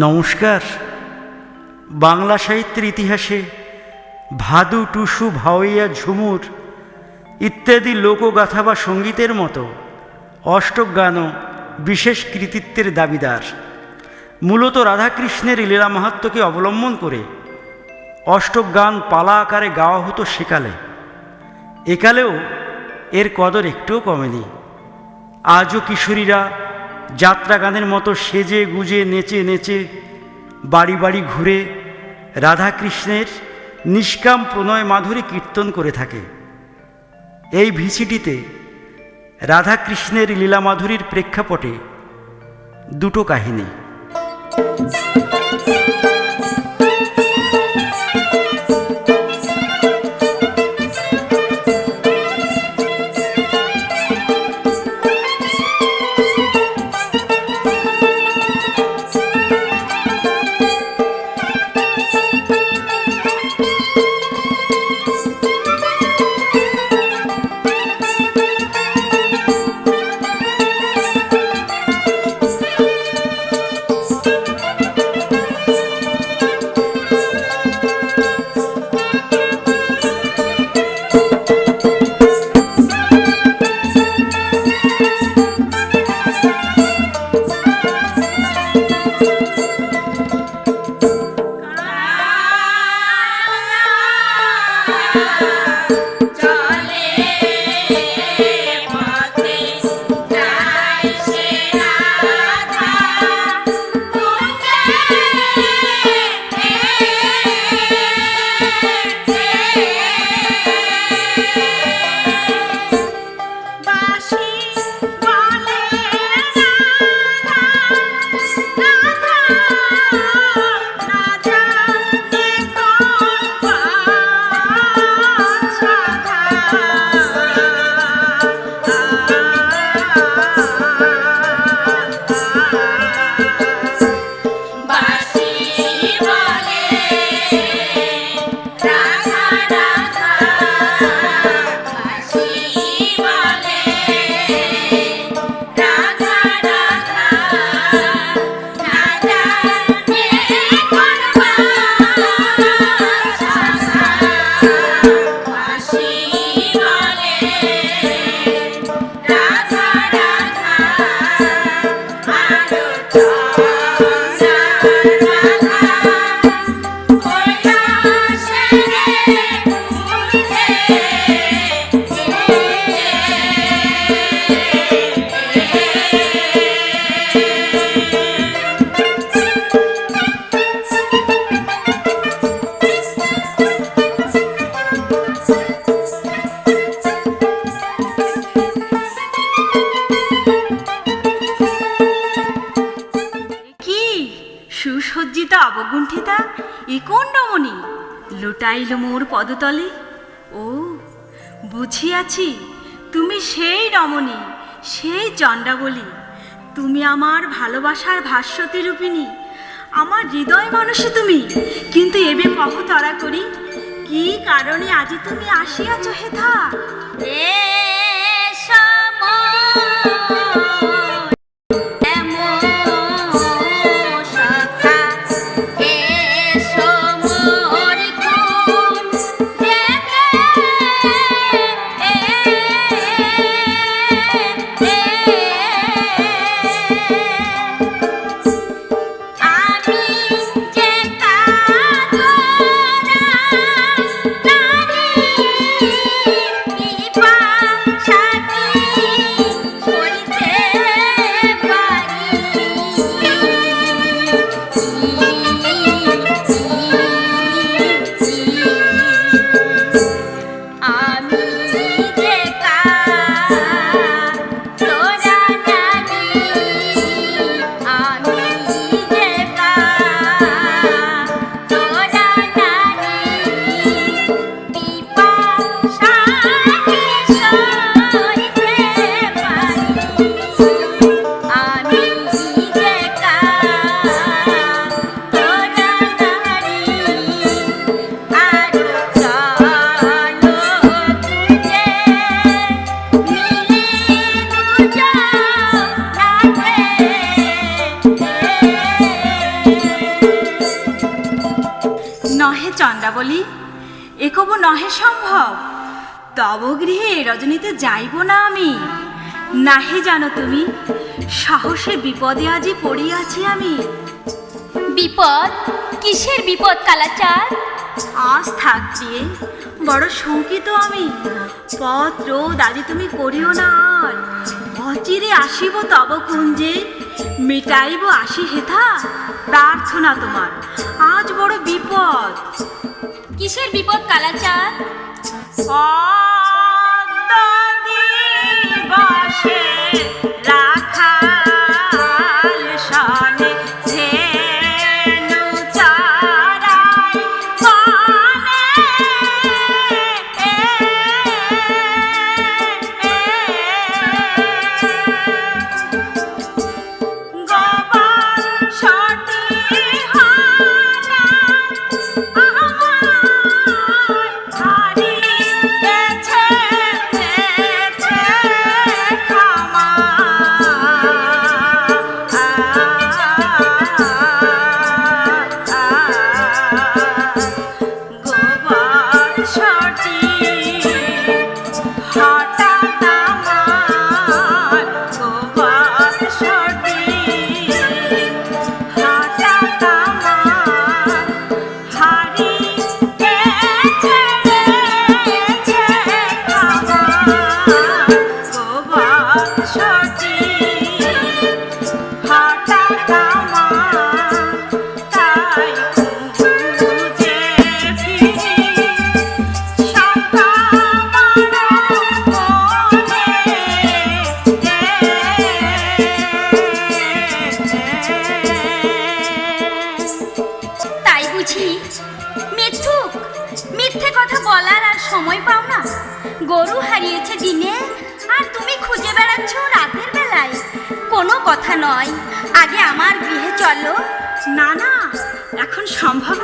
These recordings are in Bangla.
নমস্কার। বাংলা সাহিত্যের ইতিহাসে ভাদু, টুসু ভাওয়াইয়া ঝুমুর ইত্যাদি লোকগাথা বা সঙ্গীতের মতো অষ্টক গানও বিশেষ কৃতিত্বের দাবিদার। মূলত রাধাকৃষ্ণের লীলা মাহাত্ম্যকে অবলম্বন করে অষ্টক গান পালা আকারে গাওয়া হতো সেকালে। একালেও এর কদর একটুও কমেনি। আজও কিশোরীরা যাত্রা গানের মতো সেজে গুজে নেচে নেচে বাড়ি বাড়ি ঘুরে রাধাকৃষ্ণের নিষ্কাম প্রণয় মাধুরী কীর্তন করে থাকে। এই ভিসিটিতে রাধাকৃষ্ণের লীলা মাধুরীর প্রেক্ষাপটে দুটো কাহিনী। লুটাইল মোর পদতলে। ও, বুঝিয়াছি, তুমি সেই রমণী, সেই চণ্ডাবলী। তুমি আমার ভালোবাসার ভাস্বতী রূপিণী। আমার হৃদয় মানুষে তুমি। কিন্তু এবে কহ তরা করি। কি কারণে আজি তুমি আসিয়াছ হেথা? এ তব গৃহে রজনীতে যাইব না আমি। নাহে জানো তুমি সাহসে বিপদে আজি পড়িয়াছি আমি। বিপদ? কিসের বিপদ কালাচার আজ থাকছে বড় শঙ্কিত আমি। পথ রোদ আজি তুমি করিও না আর। অচিরে আসিব তব কুঞ্জে মিটাইব আসি হেথা। প্রার্থনা তোমার আজ বড় বিপদ। কিসের বিপদ কালাচাঁদ? সন্দ দিবাসে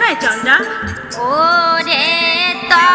নয় চন্দ্রা ও রে তা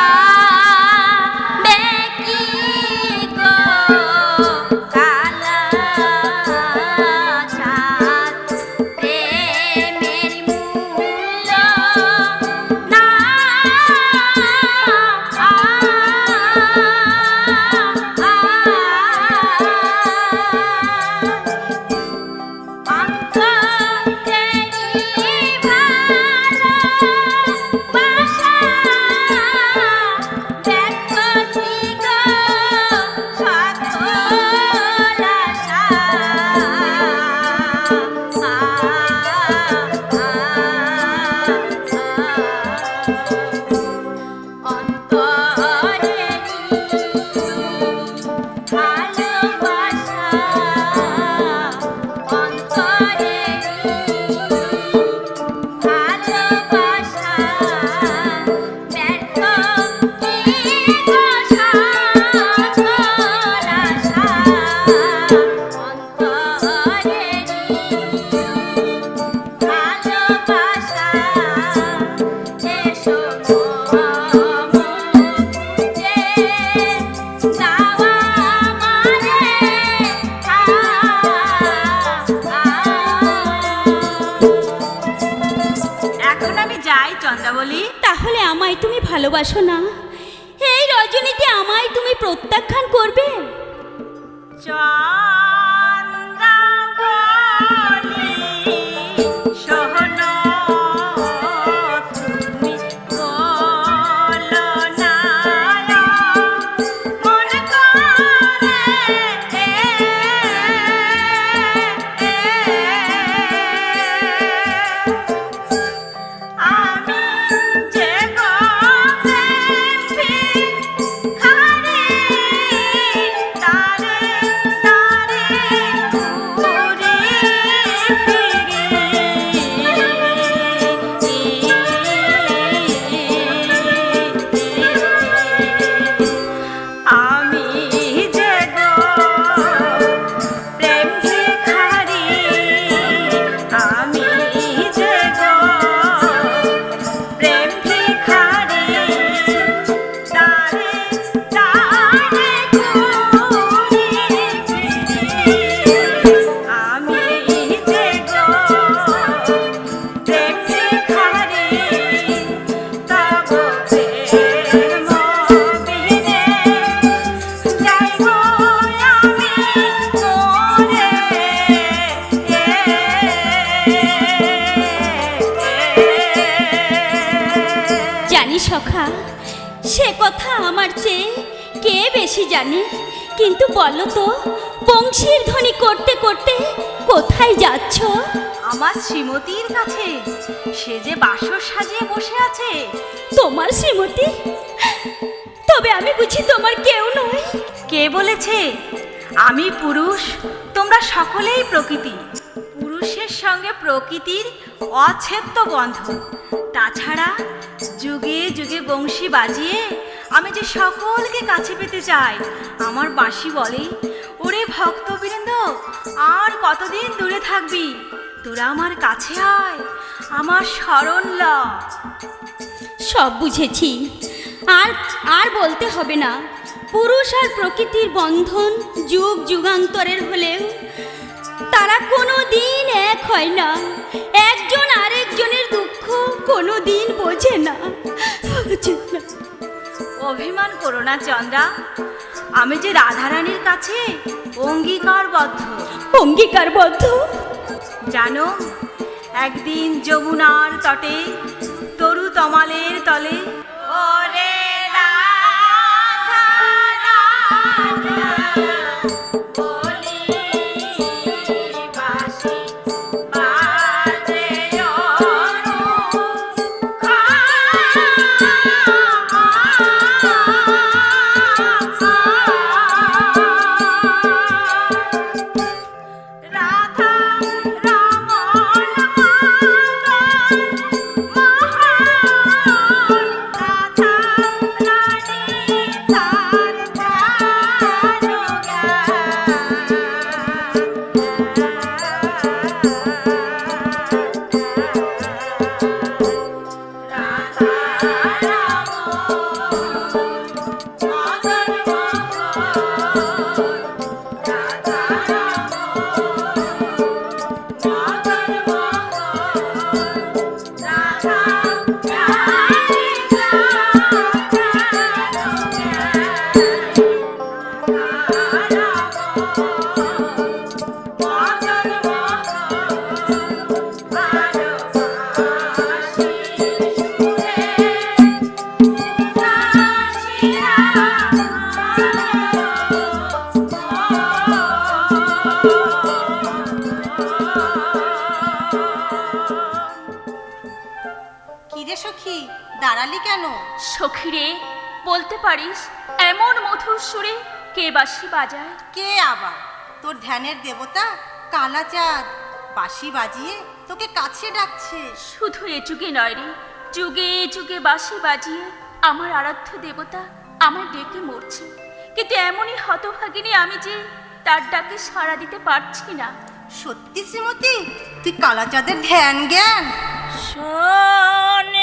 প্রত্যাখ্যান শ্রীমতীর কাছে। সে যে বাসর সাজিয়ে বসে আছে। তোমার শ্রীমতী? তবে আমি বুঝি তোমার কেউ নই কে বলেছে? আমি পুরুষ তোমরা সকলেই প্রকৃতি। পুরুষের সঙ্গে প্রকৃতির অচ্ছেদ্য বন্ধন তাছাড়া যুগে যুগে বংশী বাজিয়ে আমি যে সকলকে কাছে পেতে চাই আমার বাঁশি বলে ওরে ভক্তবৃন্দ আর কতদিন দূরে থাকবি? তোরা আমার কাছে আয় আমার স্মরণ ল। সব বুঝেছি। আর আর বলতে হবে না পুরুষ আর প্রকৃতির বন্ধন যুগ যুগান্তরের হলেও তারা কোনো দিন এক হয় না। একজন আরেকজনের দুঃখ কোনো দিন বোঝে না। অভিমান করো না চন্দ্রা। আমি যে রাধারানীর কাছে অঙ্গীকারবদ্ধ। অঙ্গীকারবদ্ধ? জানো একদিন যমুনার তটে তরু তমালের তলে ওরে রাধা রাধা বলতে পারিস এমন মধুর সুরে কে বাঁশি বাজায়? কে আবার? তোর ধ্যানের দেবতা কালাচাঁদ বাঁশি বাজিয়ে তোকে কাছে ডাকছে। শুধু এ যুগে নয় রে যুগে যুগে বাঁশি বাজিয়ে আমার আরাধ্য দেবতা আমার ডেকে মরছে। কিন্তু এমনই হতভাগিনী আমি যে তার ডাকে সাড়া দিতে পারছি না। সত্যি শ্রীমতী তুই কালাচাঁদের ধ্যান জ্ঞান? শোন